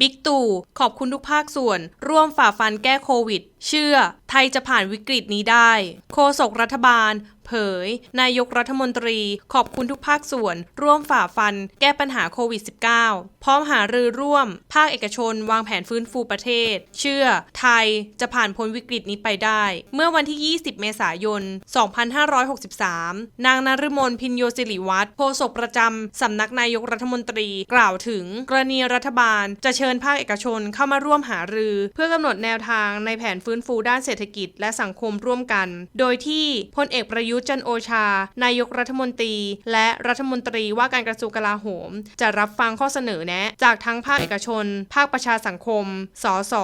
บิ๊กตู่ขอบคุณทุกภาคส่วน ร่วมฝ่าฟันแก้โควิด เชื่อไทยจะผ่านวิกฤตนี้ได้ โฆษกรัฐบาล เผย นายกรัฐมนตรีขอบคุณทุกภาคส่วน ร่วมฝ่าฟัน แก้ปัญหาโควิด -19 พร้อมหารือร่วม ภาคเอกชน วางแผนฟื้นฟูประเทศ เชื่อ ไทยจะผ่านพ้นวิกฤตนี้ไปได้ เมื่อวันที่ 20 เมษายน 2563 นางนฤมลพินโยสิริวัฒน์โฆษกประจำสำนักนายกรัฐมนตรีกล่าวถึง กรณีรัฐบาลจะเชิญภาคเอกชนเข้ามาร่วมหารือ เพื่อกำหนดแนวทางในแผนฟื้นฟูด้านเศรษฐกิจและสังคมร่วมกัน โดยที่พลเอกประยุทธ์จันโอชา นายกรัฐมนตรี และรัฐมนตรีว่าการกระทรวงกลาโหม จะรับฟังข้อเสนอแนะ จากทั้งภาคเอกชน ภาคประชาสังคม สส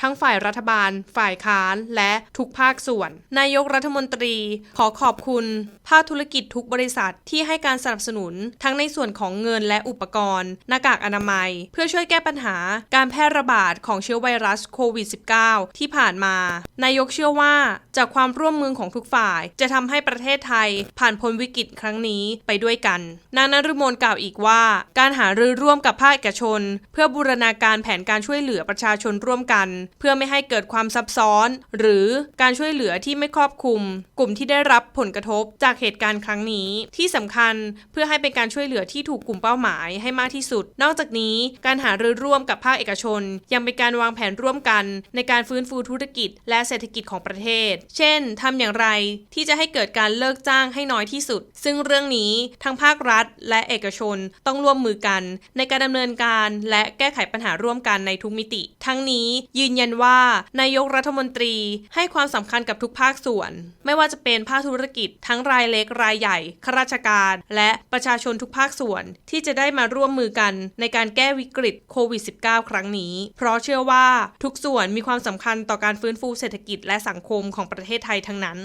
ทั้งฝ่ายรัฐบาล ฝ่ายค้าน และทุกภาคส่วน นายกรัฐมนตรีขอขอบคุณ ภาคธุรกิจทุกบริษัทที่ให้การสนับสนุน ทั้งในส่วนของเงินและอุปกรณ์ หน้ากากอนามัย เพื่อช่วยแก้ปัญหาการแพร่ระบาดของเชื้อไวรัสโควิด -19 ที่ผ่านมานายกเชื่อว่าจากความร่วมมือของทุกฝ่าย จะทำให้ประเทศไทยผ่านพ้นวิกฤตครั้งนี้ไปด้วยกัน นางนฤมลกล่าวอีกว่า การหารือร่วมกับภาคเอกชน เพื่อบูรณาการแผนการช่วยเหลือประชาชนร่วมกัน เพื่อไม่ให้เกิดความซับซ้อน หรือการช่วยเหลือที่ไม่ครอบคลุม กลุ่มที่ได้รับผลกระทบจากเหตุการณ์ครั้งนี้ ที่สำคัญเพื่อให้เป็นการช่วยเหลือที่ถูกกลุ่มเป้าหมายให้มากที่สุด นอกจากนี้การหารือร่วมกับภาคเอกชน ยังเป็นการวางแผนร่วมกัน ในการฟื้นฟูธุรกิจและเศรษฐกิจของประเทศ เช่นทำอย่างไรที่จะให้เกิดการเลิกจ้างให้น้อยที่สุด ซึ่งเรื่องนี้ทั้งภาครัฐ และเอกชนต้องร่วมมือกัน ในการดำเนินการและแก้ไขปัญหาร่วมกันในทุกมิติ ทั้งนี้ยืนยันว่านายกรัฐมนตรีให้ความสำคัญกับทุกภาคส่วน ไม่ว่าจะเป็นภาคธุรกิจ ทั้งรายเล็กรายใหญ่ข้าราชการ และประชาชนทุกภาคส่วนที่จะได้มาร่วมมือกันในการแก้วิกฤตโควิด -19 ครั้งนี้ เพราะเชื่อว่าทุกส่วนมีความสำคัญต่อการฟื้นฟื้นฟูเศรษฐกิจและสังคมของประเทศไทยทั้งนั้น